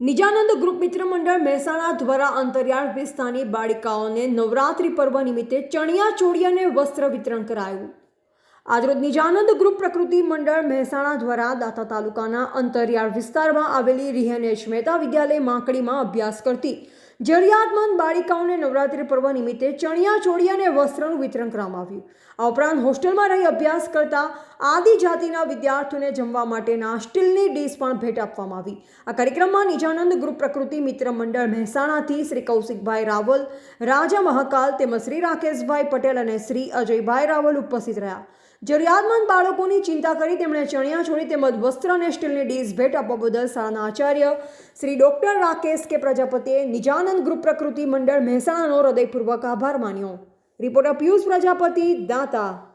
Nijanand group મિત્ર મંડળ મહેસાણા દ્વારા અંતરિયાળ વિસ્તારની બાળિકાઓને નવરાત્રિ પર્વ નિમિત્તે ચણિયા ચોળી અને વસ્ત્ર વિતરણ કરાયું. આજરોજ નિજાનંદ ગ્રુપ પ્રકૃતિ મંડળ મહેસાણા દ્વારા દાતા તાલુકાના અંતરિયાળ વિસ્તારમાં આવેલી રિહન એચ મહેતા વિદ્યાલય માંકડીમાં અભ્યાસ કરતી જરૂરિયાતમંદ બાળિકાઓને નવરાત્રિ પર્વ નિમિત્તે ચણિયા ચોળી અને વસ્ત્રનું વિતરણ કરવામાં આવ્યું. આ ઉપરાંત હોસ્ટેલમાં રહી અભ્યાસ કરતા આદિજાતિના વિદ્યાર્થીઓને જમવા માટેના સ્ટીલની ડીશ પણ ભેટ આપવામાં આવી. આ કાર્યક્રમમાં નિજાનંદ ગ્રુપ પ્રકૃતિ મિત્ર મંડળ મહેસાણાથી શ્રી કૌશિકભાઈ રાવલ, રાજા મહાકાલ તેમજ શ્રી રાકેશભાઈ પટેલ અને શ્રી અજયભાઈ રાવલ ઉપસ્થિત રહ્યા. જરૂરિયાતમંદ બાળકોની ચિંતા કરી તેમણે ચણિયા ચોળી તેમજ વસ્ત્ર અને સ્ટીલની ડીશ ભેટ આપવા બદલ શાળાના આચાર્ય શ્રી ડોક્ટર રાકેશ કે પ્રજાપતિએ નિજાનંદ ગ્રુપ પ્રકૃતિ મંડળ મહેસાણાનો હૃદયપૂર્વક આભાર માન્યો. રિપોર્ટર પિયુષ પ્રજાપતિ દાતા.